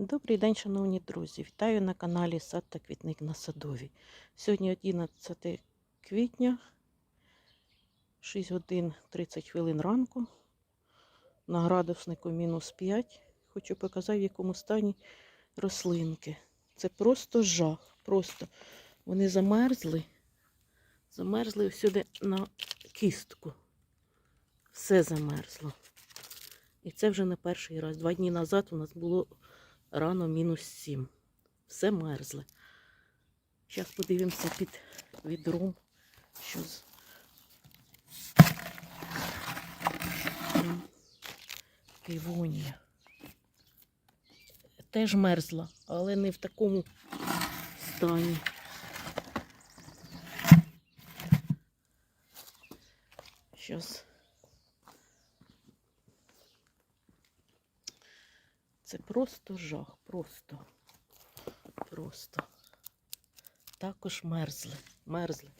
Добрий день, шановні друзі! Вітаю на каналі Сад та Квітник на Садовій. Сьогодні 11 квітня, 6 годин 30 хвилин ранку. На градуснику мінус 5. Хочу показати, в якому стані рослинки. Це просто жах. Просто вони замерзли. Замерзли всюди на кістку. Все замерзло. І це вже не перший раз. Два дні назад у нас було рано мінус 7. Все мерзле. Зараз подивимося під відром, що з. Півонія. Теж мерзла, але не в такому стані. Щас. Це просто жах, просто, просто. Також мерзли, мерзли.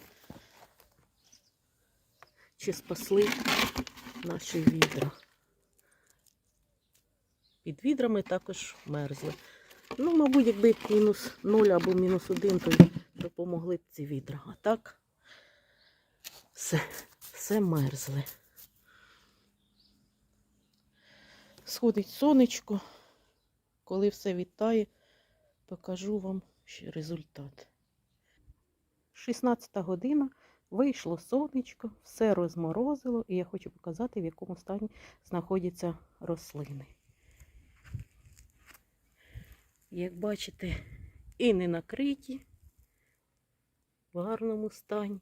Чи спасли наші відра? Під відрами також мерзли. Ну, мабуть, якби мінус 0 або мінус 1, то допомогли б ці відра. А так все, все мерзли. Сходить сонечко. Коли все відтає, покажу вам результат. 16 година, вийшло сонечко, все розморозило, і я хочу показати, в якому стані знаходяться рослини. Як бачите, і не накриті в гарному стані.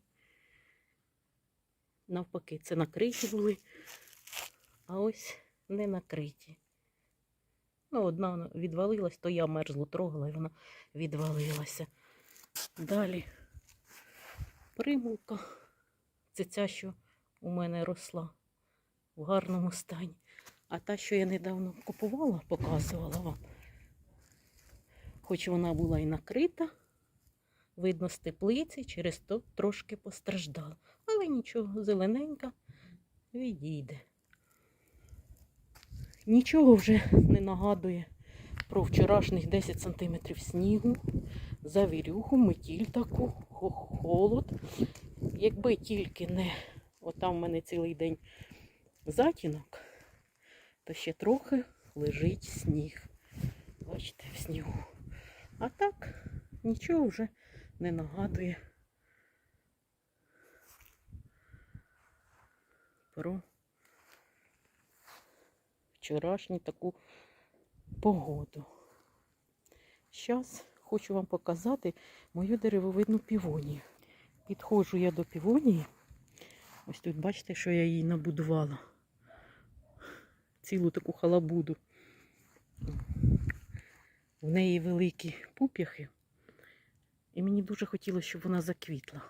Навпаки, це накриті були, а ось не накриті. Ну, одна відвалилась, то я мерзлу трогала і вона відвалилася. Далі примулка. Це ця, що у мене росла в гарному стані. А та, що я недавно купувала, показувала вам. Хоч вона була і накрита, видно з теплиці, через то трошки постраждала. Але нічого, зелененька відійде. Нічого вже не нагадує про вчорашніх 10 см снігу, завірюху, метіль таку, холод. Якби тільки не отам в мене цілий день затінок, то ще трохи лежить сніг. Бачите, в снігу. А так нічого вже не нагадує про вчорашню таку погоду. Зараз хочу вам показати мою деревовидну півонію. Підходжу я до півонії. Ось тут бачите, що я її набудувала. Цілу таку халабуду. В неї великі пуп'яхи. І мені дуже хотілося, щоб вона заквітла.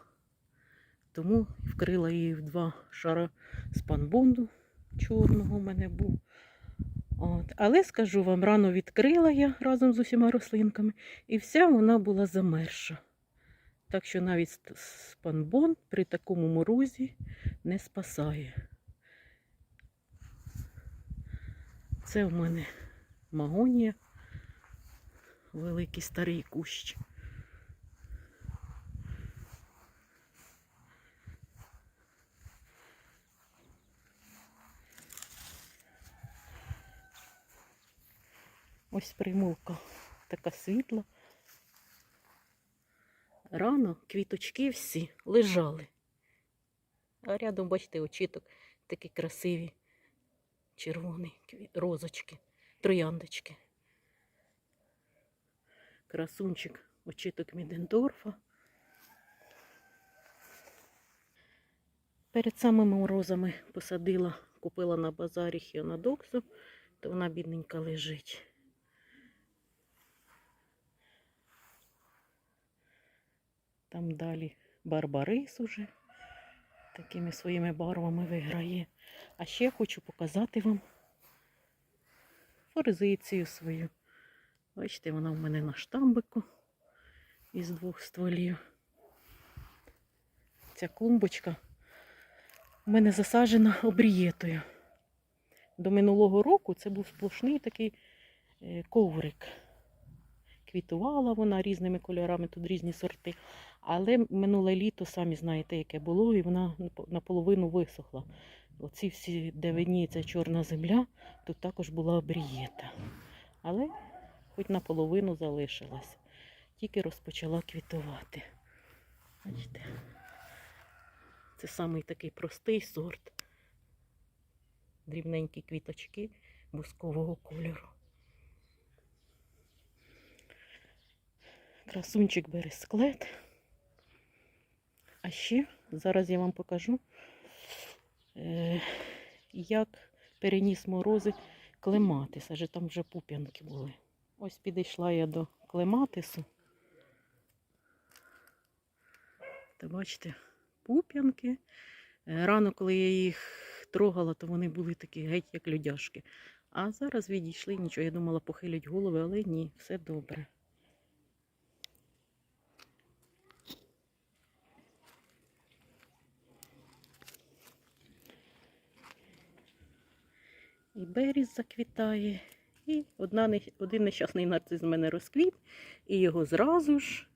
Тому вкрила її в два шара спанбонду чорного в мене був. От. Але скажу вам, рано відкрила я разом з усіма рослинками, і вся вона була замерша. Так що навіть спанбон при такому морозі не спасає. Це в мене магонія, великий старий кущ. Ось примулка така світла. Рано квіточки всі лежали. А рядом, бачите, очіток такі красиві, червоні розочки, трояндочки. Красунчик, очіток Мідендорфа. Перед самими морозами посадила, купила на базарі хіонадоксу, то вона бідненька лежить. Там далі Барбарис уже такими своїми барвами виграє. А ще хочу показати вам форзицію свою. Бачите, вона в мене на штамбику із двох стволів. Ця клумбочка в мене засаджена обрієтою. До минулого року це був сплошний такий е, коврик. квітувала вона різними кольорами, тут різні сорти. Але минуле літо, самі знаєте, яке було, і вона наполовину висохла. Оці всі, де видніється чорна земля, тут також була обрієта. Але хоч наполовину залишилась. Тільки розпочала квітувати. Бачите? Це самий такий простий сорт. Дрібненькі квіточки бускового кольору. Красунчик бересклет. А ще зараз я вам покажу, е, як переніс морози клематис, адже там вже пуп'янки були. Ось підійшла я до клематису. Та бачите, пуп'янки. Е, Рано, коли я їх трогала, то вони були такі геть, як людяшки. А зараз відійшли нічого. Я думала, похилять голови, але ні, все добре. І беріз заквітає, і одна, один нещасний нарцис з мене розквіт, і його зразу ж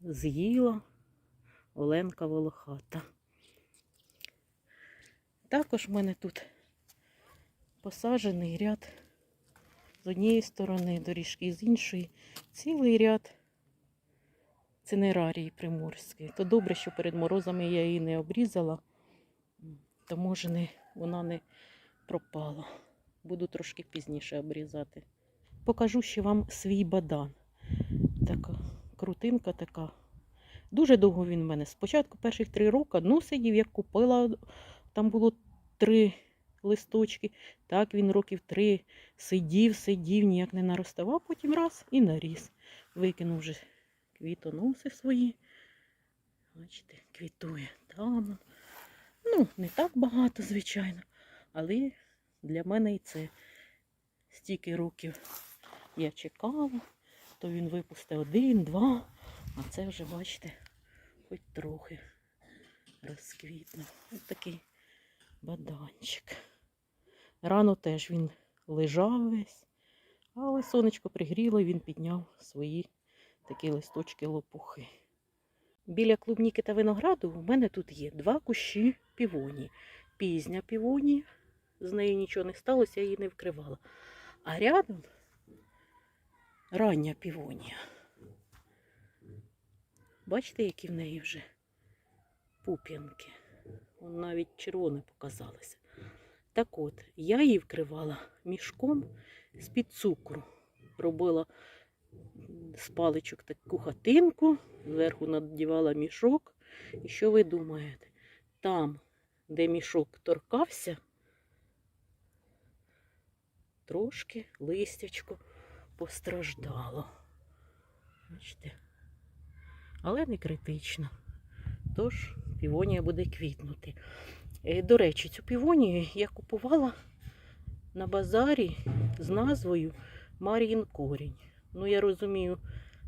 з'їла Оленка Волохата. Також в мене тут посаджений ряд з однієї сторони доріжки, з іншої цілий ряд цинерарії приморської. То добре, що перед морозами я її не обрізала, то може не, вона не пропала. Буду трошки пізніше обрізати. Покажу ще вам свій бадан. Така крутинка така. Дуже довго він в мене. Спочатку перших три роки ну, сидів, як купила. Там було три листочки. Так він років три сидів, сидів, ніяк не нароставав, потім раз і наріс. Викинув вже квітоноси свої. Бачите, квітує там. Ну, не так багато, звичайно. Але для мене і це стільки років я чекала, то він випустив один, два, а це вже, бачите, хоч трохи розквітнув. Ось такий баданчик. Рано теж він лежав весь, але сонечко пригріло і він підняв свої такі листочки лопухи. Біля клубніки та винограду у мене тут є два кущі півонії. Пізня півонія, з нею нічого не сталося, я її не вкривала. А рядом рання півонія. Бачите, які в неї вже пуп'янки. Вон навіть червоне показалося. Так от, я її вкривала мішком з-під цукру. Робила з паличок таку хатинку, зверху надівала мішок. І що ви думаєте? Там, де мішок торкався, трошки листячко постраждало. Бачите? Але не критично. Тож півонія буде квітнути. Е, До речі, цю півонію я купувала на базарі з назвою Мар'їн корінь. Ну, я розумію,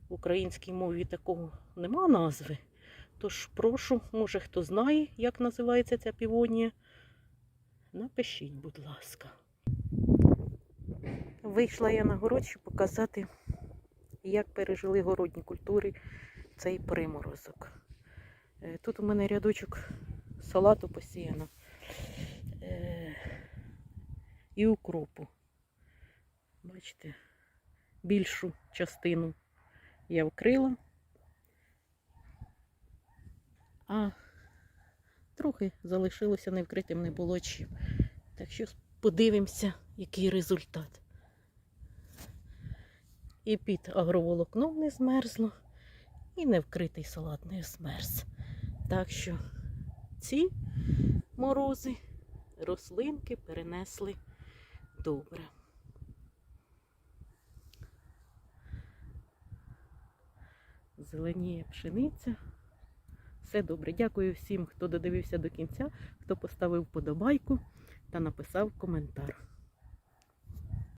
в українській мові такого нема назви. Тож прошу, може хто знає, як називається ця півонія. Напишіть, будь ласка. Вийшла я на город, щоб показати, як пережили городні культури цей приморозок. Е, Тут у мене рядочок салату посіяно е, і укропу. Бачите, більшу частину я вкрила, а трохи залишилося невкритим, не було чим. Так що подивимося, який результат. І під агроволокном не змерзло, і невкритий салат не змерз. Так що ці морози рослинки перенесли добре. Зеленіє пшениця. Все добре. Дякую всім, хто додивився до кінця, хто поставив подобайку та написав коментар.